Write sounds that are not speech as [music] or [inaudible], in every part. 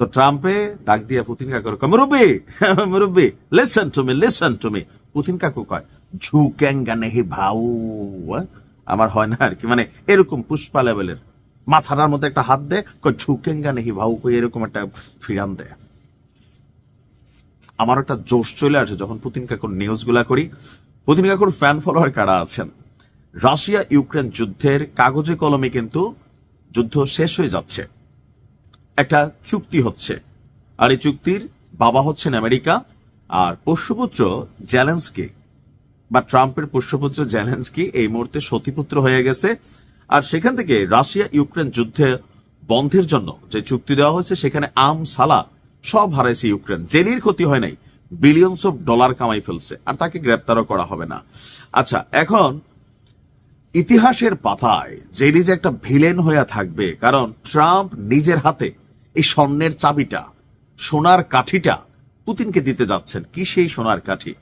তো ট্রাম্পে ডাক দিয়ে পুতিন কাকু মুরব্বী [laughs] মুরব্বী listen to me listen to me Putin কাকু কয় ঝুকেঙ্গা নেহি ভাউ? আমার হয় না আর কি। মানে এরকম পুষ্পা লেভেলের মাথার মধ্যে একটা হাত দেয় কয় ঝুকেঙ্গা নেহি ভাউ কই এরকম একটা ফিরান দেয় আমার একটা জোশ চলে আসে যখন পুতিন কাকুর নিউজগুলা করি। পুতিন কাকুর ফ্যান ফলোয়ার কারা আছেন? রাশিয়া ইউক্রেন যুদ্ধের কাগজে কলমে কিন্তু যুদ্ধ শেষ হয়ে যাচ্ছে। একটা চুক্তি হচ্ছে। আর এই চুক্তির বাবা হচ্ছেন আমেরিকা, আর পোষ্যপুত্র জ্যালেন্সকি বা ট্রাম্পের পোষ্যপুত্র জ্যালেন্সকি এই মুহূর্তে সতীপুত্র হয়ে গেছে। আর সেখান থেকে রাশিয়া ইউক্রেন যুদ্ধে বন্ধের জন্য যে চুক্তি দেওয়া হয়েছে, সেখানে আম, সালা সব হারাইছে ইউক্রেন। জেলির ক্ষতি হয় নাই, বিলিয়নস অফ ডলার কামাই ফেলছে, আর তাকে গ্রেপ্তারও করা হবে না। আচ্ছা এখন ইতিহাসের পাতায় জেরি যে একটা ভিলেন হয়ে থাকবে, কারণ ট্রাম্প নিজের হাতে এই স্বর্ণের চাবিটা, সোনার কাঠিটা পুতিনকে দিতে যাচ্ছেন। কি সেই সোনার কাঠি?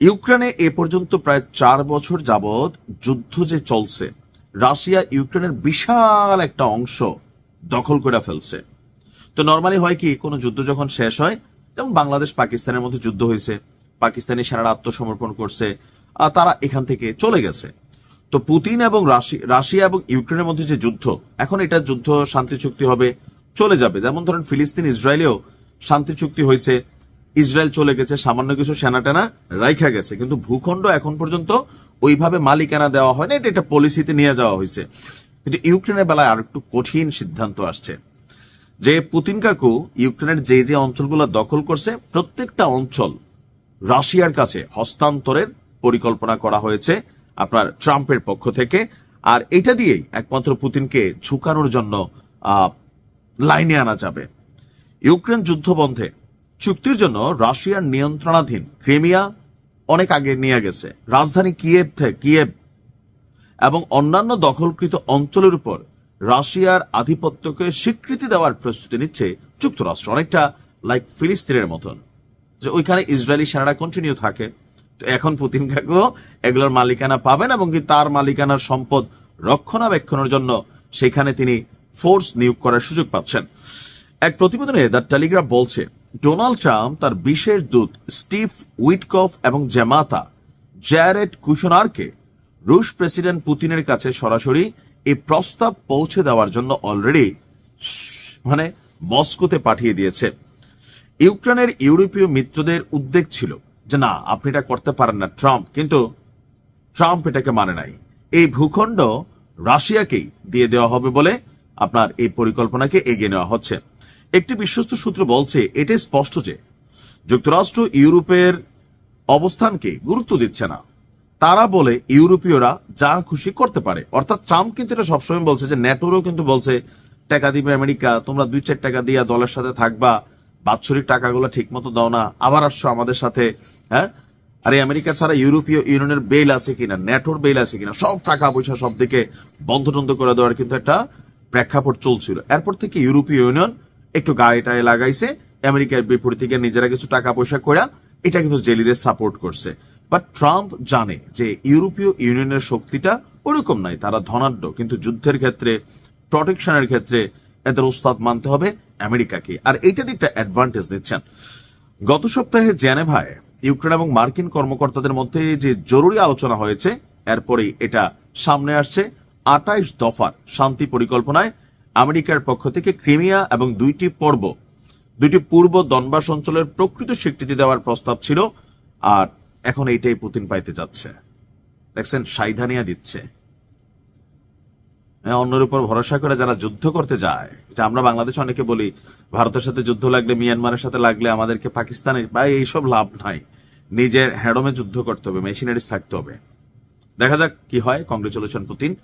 ইউক্রেনে এ পর্যন্ত প্রায় চার বছর যাবৎ যুদ্ধ যে চলছে, রাশিয়া ইউক্রেনের বিশাল একটা অংশ দখল করে ফেলছে। তো নর্মালি হয় কি, কোনো যুদ্ধ যখন শেষ হয়, যেমন বাংলাদেশ পাকিস্তানের মধ্যে যুদ্ধ হয়েছে, পাকিস্তানি সেনারা আত্মসমর্পণ করছে আর তারা এখান থেকে চলে গেছে। তো পুতিন এবং রাশি- রাশিয়া এবং ইউক্রেনের মধ্যে যে যুদ্ধ, এখন এটা যুদ্ধ শান্তি চুক্তি হবে চলে যাবে। যেমন ধরেন ফিলিস্তিন, ইসরায়েলেও শান্তি চুক্তি হয়েছে। ইসরায়েল চলে গেছে, সামান্য কিছু সেনা টেনা রাইখা গেছে। কিন্তু ভূখণ্ড এখন পর্যন্ত ওইভাবে মালিকানা দেওয়া হয় না এটা একটা পলিসিতে নিয়ে যাওয়া হয়েছে। কিন্তু ইউক্রেনের বেলায় আর একটু কঠিন সিদ্ধান্ত আসছে। যে পুতিন কাকু ইউক্রেনের যে যে অঞ্চলগুলো দখল করছে, প্রত্যেকটা অঞ্চল রাশিয়ার কাছে হস্তান্তরের পরিকল্পনা করা হয়েছে আপনার ট্রাম্পের পক্ষ থেকে। আর এটা দিয়েই একমাত্র পুতিনকে ঝুঁকানোর জন্য লাইনে আনা যাবে। ইউক্রেন যুদ্ধ বন্ধে চুক্তির জন্য রাশিয়ার নিয়ন্ত্রণাধীন ক্রিমিয়া অনেক আগে নিয়ে গেছে। রাজধানী কিয়েভ থেকে কিয়েভ এবং অন্যান্য দখলকৃত অঞ্চলের উপর রাশিয়ার আধিপত্যকে স্বীকৃতি দেওয়ার প্রস্তুতি নিচ্ছে যুক্তরাষ্ট্র। অনেকটা লাইক ফিলিস্তিনের মতন, যে ওইখানে ইসরায়েলি সেনারা কন্টিনিউ থাকে। তো এখন পুতিন কাকু এগুলোর মালিকানা পাবেন এবং কি তার মালিকানার সম্পদ রক্ষণাবেক্ষণের জন্য সেখানে তিনি ফোর্স নিয়োগ করার সুযোগ পাচ্ছেন। এক প্রতিবেদনে দ্য টেলিগ্রাফ বলছে, ডোনাল্ড ট্রাম্প, তার বিশেষ দূত স্টিভ উইটকফ এবং জামাতা জ্যারেড কুশনারকে রুশ প্রেসিডেন্ট পুতিনের কাছে সরাসরি এই প্রস্তাব পৌঁছে দেওয়ার জন্য অলরেডি মানে মস্কোতে পাঠিয়ে দিয়েছে। ইউক্রেনের ইউরোপীয় মিত্রদের উদ্বেগ ছিল যে, না, আপনি এটা করতে পারেন না, ট্রাম্প। কিন্তু ট্রাম্প এটাকে মানে নাই। এই ভূখণ্ড রাশিয়াকেই দিয়ে দেওয়া হবে বলে আপনার এই পরিকল্পনাকে এগিয়ে নেওয়া হচ্ছে। একটি বিশ্বস্ত সূত্র বলছে এটাই স্পষ্ট যে যুক্তরাষ্ট্র ইউরোপের অবস্থানকে গুরুত্ব দিচ্ছে না। তারা বলে ইউরোপীয়রা যা খুশি করতে পারে। অর্থাৎ ট্রাম্প কিন্তু এটা সবসময় বলছে যে ন্যাটোরও কিন্তু বলছে, টাকা দিবে আমেরিকা, তোমরা দুই চার টাকা দিয়া দলের সাথে থাকবা, বাৎসরিক টাকাগুলো ঠিক মতো দাও না, আবার আসছো আমাদের সাথে হ্যাঁ? আরে আমেরিকা ছাড়া ইউরোপীয় ইউনিয়নের বেল আছে কিনা, ন্যাটোর বেল আছে কিনা, সব টাকা পয়সা সব দিকে বন্ধ টন্ধ করে দেওয়ার কিন্তু একটা প্রেক্ষাপট চলছিল। এরপর থেকে ইউরোপীয় ইউনিয়ন একটু গায়ে লাগাইছে, আমেরিকার বিপরীত থেকে নিজেরা কিছু টাকা পয়সা করে এটা কিন্তু জেলিরে সাপোর্ট করছে। বাট ট্রাম্প জানে যে ইউরোপীয় ইউনিয়নের শক্তিটা ওরকম নাই, তারা ধনাঢ্য। কিন্তু যুদ্ধের ক্ষেত্রে প্রটেকশনের ক্ষেত্রে এদের উস্তাদ মানতে হবে আমেরিকাকে। আর এইটার একটা অ্যাডভান্টেজ দিচ্ছেন। গত সপ্তাহে জেনেভায় ইউক্রেন এবং মার্কিন কর্মকর্তাদের মধ্যে যে জরুরি আলোচনা হয়েছে, এরপরেই এটা সামনে আসছে। আটাইশ দফার শান্তি পরিকল্পনায় আমেরিকার পক্ষ থেকে ক্রিমিয়া এবং দুইটি পর্ব দুইটি পূর্ব দনবাস অঞ্চলের প্রকৃত স্বীকৃতি দেওয়ার প্রস্তাব ছিল আর এখন এইটাই পুতিন পাইতে যাচ্ছে। দেখছেন সাইধানিয়া দিচ্ছে। হ্যাঁ, অন্যের উপর ভরসা করে যারা যুদ্ধ করতে যায় আমরা বাংলাদেশ অনেকে বলি ভারতের সাথে যুদ্ধ লাগলে মিয়ানমারের সাথে লাগলে আমাদেরকে পাকিস্তানের বা এইসব লাভ নাই। নিজের হ্যাডমে যুদ্ধ করতে হবে মেশিনারিজ থাকতে হবে। দেখা যাক কি হয় কংগ্রেচুলেশন পুতিন।